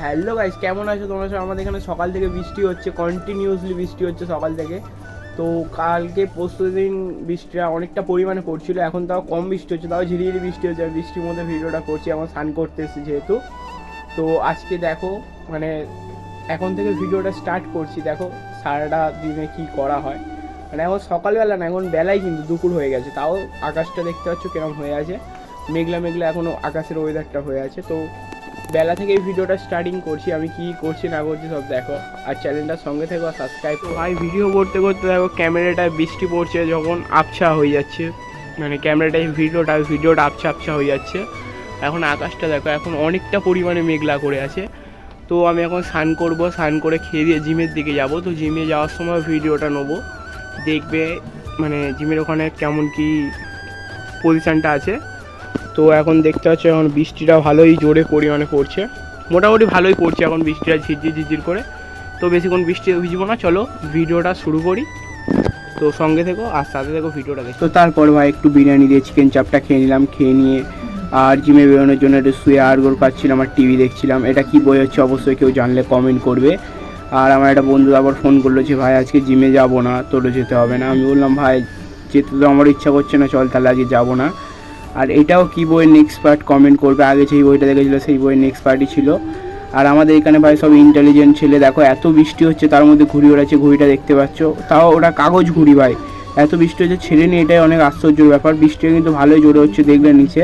Hello guys কেমন আছো? তোমরা সব? আমাদের এখানে সকাল থেকে বৃষ্টি হচ্ছে কন্টিনিউসলি বৃষ্টি হচ্ছে সকাল থেকে। তো কালকে, পরশু দিন বৃষ্টিটা অনেকটা পরিমাণে পড়ছিল, এখন তাও কম বৃষ্টি হচ্ছে, তাও ঝিরিঝিরি বৃষ্টি হচ্ছে। বৃষ্টির মধ্যে ভিডিওটা করছি, আমার স্নান করতে এসেছি যেহেতু। তো আজকে দেখো মানে এখন থেকে ভিডিওটা স্টার্ট করছি, দেখো সারাটা দিনে কি করা হয়। মানে এখন সকালবেলা না, এখন বেলায় কিন্তু দুপুর হয়ে গেছে, তাও আকাশটা দেখতে পাচ্ছ কিরম হয়ে আছে। মেঘলা মেঘলা এখনও আকাশের ওয়েদারটা হয়ে আছে, তো বেলা থেকে এই ভিডিওটা স্টার্টিং করছি, আমি কি করছি না করছি সব দেখো। আর চ্যানেলটার সঙ্গে থেকো সাবস্ক্রাইব ভাই ভিডিও করতে করতে দেখো ক্যামেরাটায় বৃষ্টি পড়ছে, যখন আবছা হয়ে যাচ্ছে। মানে ক্যামেরাটায় ভিডিওটা ভিডিওটা আবছা আবছা হয়ে যাচ্ছে। এখন আকাশটা দেখো, এখন অনেকটা পরিমাণে মেঘলা করে আছে। তো আমি এখন স্নান করব, স্নান করে খেয়ে দিয়ে জিমের দিকে যাব। তো জিমে যাওয়ার সময় ভিডিওটা নেব। দেখবে মানে জিমের ওখানে কেমন কি পজিশানটা আছে। তো এখন দেখতে পাচ্ছ, এখন বৃষ্টিটা ভালোই জোরে পরিমাণে পড়ছে। মোটামুটি ভালোই পড়ছে এখন বৃষ্টিটা ঝিরঝির ঝিরঝির করে। তো বেশিক্ষণ বৃষ্টি ভিজবো না, চলো ভিডিওটা শুরু করি। তো সঙ্গে থেকো, আর সাথে থেকো ভিডিওটা দেখো তো তারপর ভাই একটু বিরিয়ানি দিয়ে চিকেন চাপটা খেয়ে নিলাম, খেয়ে নিয়ে আর জিমে বেরোনোর জন্য একটু শুয়ে আড়গোর কাটছিলাম আর টিভি দেখছিলাম। এটা কি বই হচ্ছে অবশ্যই কেউ জানলে কমেন্ট করবে। আর আমার একটা বন্ধু আবার ফোন করল যে, ভাই, আজকে জিমে যাব না, তোরও যেতে হবে না। আমি বললাম, ভাই, যেতে তো আমার ইচ্ছা করছে না, চল তাহলে আজকে যাব না। আর এটাও কি বইয়ের নেক্সট পার্ট কমেন্ট করবে? আগে যেই বইটা দেখেছিলো, সেই বইয়ের নেক্সট পার্টই ছিল। আর আমাদের এখানে ভাই সব ইন্টেলিজেন্ট ছেলে। দেখো, এত বৃষ্টি হচ্ছে, তার মধ্যে ঘুড়ি ওড়াচ্ছে, ঘুড়িটা দেখতে পাচ্ছ। তাও ওটা কাগজ ঘুড়ি ভাই। এত বৃষ্টি হচ্ছে, ছেলে নিয়ে এটাই অনেক আশ্চর্যের ব্যাপার। বৃষ্টিও কিন্তু ভালোই জোরে হচ্ছে, দেখলে নিচে।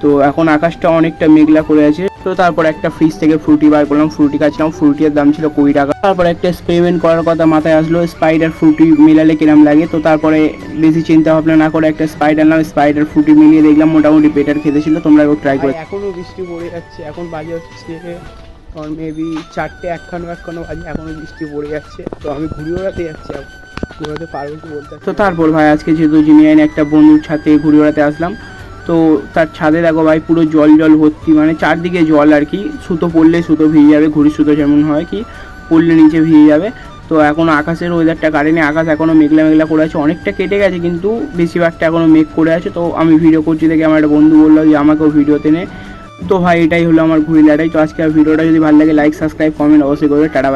তো এখন আকাশটা অনেকটা মেঘলা করে আছে। তো তারপর একটা ফ্রিজ থেকে ফ্রুটি বার করলাম ফ্রুটি খাচ্ছিলাম ফ্রুটির দাম ছিল কুড়ি টাকা। তারপর একটা স্পেমেন্ট করার কথা মাথায় আসলো স্পাইডার ফ্রুটি মিলালে কিরম লাগে? তো তারপরে বেশি চিন্তা ভাবনা না করে একটা স্পাইডার নাম স্পাইডার ফ্রুটি মিলিয়ে দেখলাম মোটামুটি বেটার খেতে ছিল তোমরা একটু ট্রাই করে এখনও বৃষ্টি পড়ে যাচ্ছে এখন বাজে হচ্ছে মেবি চারটে একখানো একখানো বাজে এখনও বৃষ্টি পড়ে যাচ্ছে। তো আমি ঘুরে ওড়াতে যাচ্ছি ঘুরাতে পারব কি বলতে তো তারপর ভাই আজকে যেহেতু জিমিয়াইন একটা বন্ধুর ছাদে ঘুরে বেড়াতে আসলাম তো তার ছাদে দেখো ভাই পুরো জল জল ভর্তি মানে চারদিকে জল আর কি। সুতো পড়লে সুতো ভিজে যাবে ঘুড়ি সুতো যেমন হয় কি, পড়লে নিচে ভিজে যাবে। তো এখন আকাশের ওয়েদারটা কাটেনি আকাশ এখনও মেঘলা মেঘলা করে আছে, অনেকটা কেটে গেছে কিন্তু বেশিরভাগটা এখনও মেঘ করে আছে। তো আমি ভিডিও করছি দেখে আমার একটা বন্ধু বলল যে আমাকেও ভিডিওতে নে। তো ভাই এটাই হলো আমার ঘুরি লড়াই তো আজকে ভিডিওটা যদি ভালো লাগে লাইক সাবস্ক্রাইব কমেন্ট অবশ্যই করবে। টাটা।